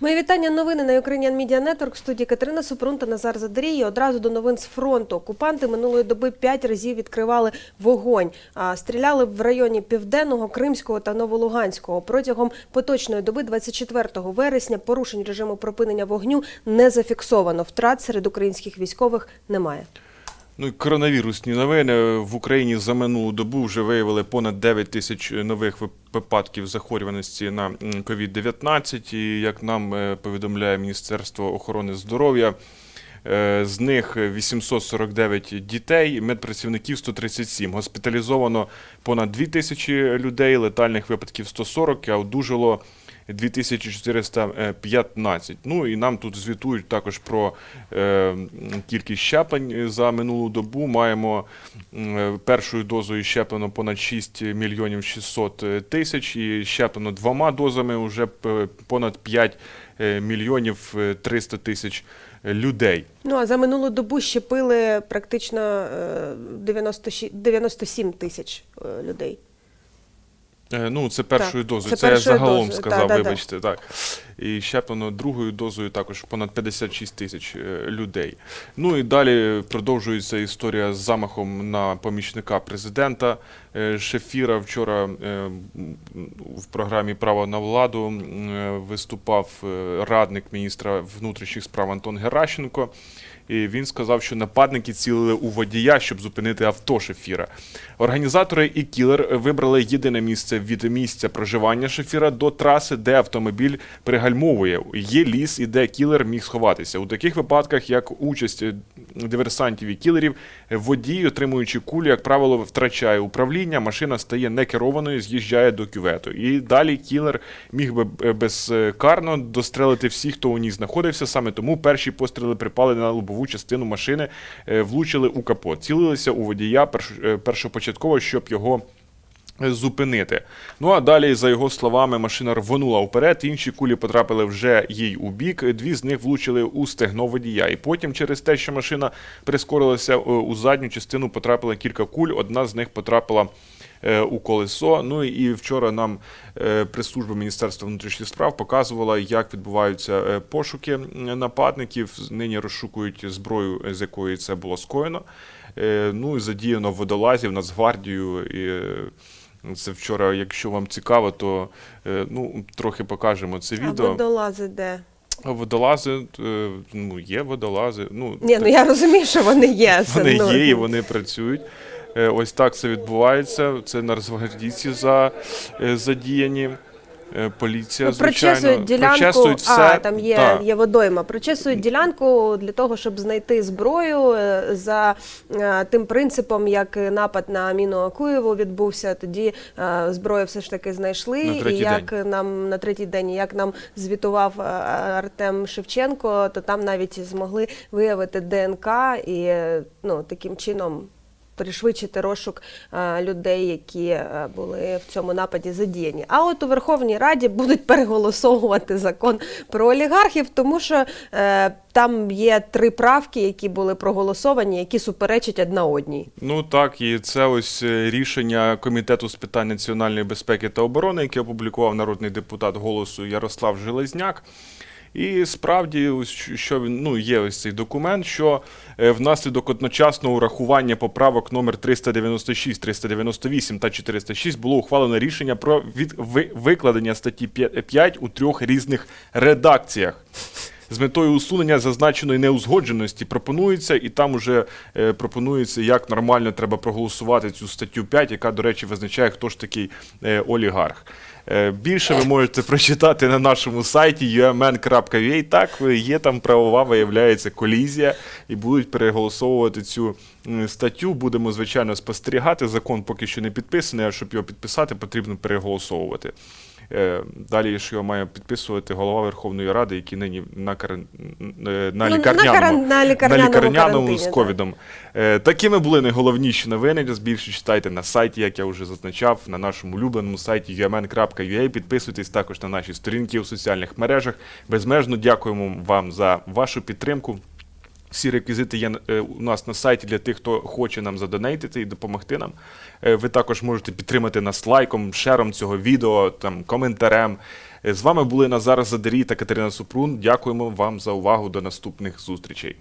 Мої вітання. Новини на Ukrainian Media Network. В студії Катерина Супрун та Назар Задрій. Одразу до новин з фронту. Окупанти минулої доби п'ять разів відкривали вогонь. А стріляли в районі Південного, Кримського та Новолуганського. Протягом поточної доби, 24 вересня, порушень режиму припинення вогню не зафіксовано. Втрат серед українських військових немає. Ну і коронавірусні новини в Україні за минулу добу вже виявили понад 9 тисяч нових випадків захворюваності на м, COVID-19. І як нам е, повідомляє Міністерство охорони здоров'я, е, з них 849 дітей, медпрацівників 137. Госпіталізовано понад 2 тисячі людей, летальних випадків 140, а одужало 2415. Ну і нам тут звітують також про е, кількість щеплень за минулу добу. Маємо е, першою дозою щеплено понад 6 мільйонів 600 тисяч і щеплено двома дозами вже понад 5 е, мільйонів е, 300 тисяч людей. Ну а за минулу добу щепили практично е, 96 97 тисяч людей. Е, Ну, це першою дозою. це Це, я першою загалом дозою. сказав, Да-да-да. вибачте, так. І щеплено другою дозою також понад 56 тисяч е, людей. Ну і далі продовжується історія з замахом на помічника президента е, Шефіра. Вчора е, в програмі Право на владу виступав радник міністра внутрішніх справ Антон Геращенко. І він сказав, що нападники цілили у водія, щоб зупинити авто Шефіра. Організатори і кілер вибрали єдине місце від місця проживання Шефіра до траси, де автомобіль пригальмовує. Є ліс і де кілер міг сховатися. У таких випадках, як участь е, диверсантів і кілерів, водій, отримуючи кулю, як правило, втрачає управління, машина стає некерованою, з'їжджає до кювету. І далі кілер міг би е, безкарно дострелити всіх, хто у ній знаходився. Саме тому перші постріли припали на лобову частину машини, е, влучили у капот. Цілилися у водія перш- першопочатково, щоб його зупинити. Ну а далі, за його словами, машина рвонула вперед, інші кулі потрапили вже їй у бік, дві з них влучили у стегно водія. І потім, через те, що машина прискорилася е, у задню частину, потрапило кілька куль, одна з них потрапила е, у колесо. Ну і вчора нам е, прес-служба Міністерства внутрішніх справ показувала, як відбуваються пошуки нападників. Нині розшукують зброю, з якої це було скоєно. Ну і задіяно водолазів, Нацгвардію. І, це вчора, якщо вам цікаво, то е, ну, трохи покажемо це А відео. водолази де? Водолази, ну, є водолази. Ну, Ні, ну я розумію, що вони є. вони ну, є і вони працюють. Е, Ось так це відбувається. Це нацгвардійці за, е, задіяні. Е, Поліція, Ну, звичайно. прочесують ділянку, Прочесують все. а там є, Так. є водойма. Прочесують ділянку для того, щоб знайти зброю е, за е, тим принципом, як напад на Міну Куєву відбувся. Тоді зброю все ж таки знайшли. На і як нам на третій день, як нам звітував Артем Шевченко, то там навіть змогли виявити ДНК і ну таким чином. Пришвидшити розшук е, людей, які е, були в цьому нападі задіяні. А от у Верховній Раді будуть переголосовувати закон про олігархів, тому що е, там є три правки, які були проголосовані, які суперечать одна одній. Ну так, і це ось рішення комітету з питань національної безпеки та оборони, яке опублікував народний депутат голосу Ярослав Железняк. І справді, що- він ну є ось цей документ, що е, внаслідок одночасного урахування поправок номер 396, 398 та 406 було ухвалено рішення про від ви- викладення статті 5 у трьох різних редакціях. З метою усунення зазначеної неузгодженості пропонується, і там уже е, пропонується, як нормально треба проголосувати цю статтю 5, яка, до речі, визначає, хто ж такий е, олігарх. Е, більше ви можете прочитати на нашому сайті umn.ua. Так, є там правова, виявляється, колізія, і будуть переголосовувати цю статтю. Будемо, звичайно, спостерігати. Закон поки що не підписаний, а щоб його підписати, потрібно переголосовувати. Е, Далі ж його має підписувати голова Верховної Ради, який нині на, кар... е, на Ну, на лікарняному, на лікарняному з ковідом. Е, Такими були найголовніші новини. Більше читайте на сайті, як я вже зазначав, на нашому улюбленому сайті umn.ua. Підписуйтесь також на наші сторінки у соціальних мережах. Безмежно дякуємо вам за вашу підтримку. Всі реквізити є е, у нас на сайті для тих, хто хоче нам задонейтити і допомогти нам. Е, Ви також можете підтримати нас лайком, шером цього відео, там, коментарем. Е, З вами були Назар Задарій та Катерина Супрун. Дякуємо вам за увагу. До наступних зустрічей.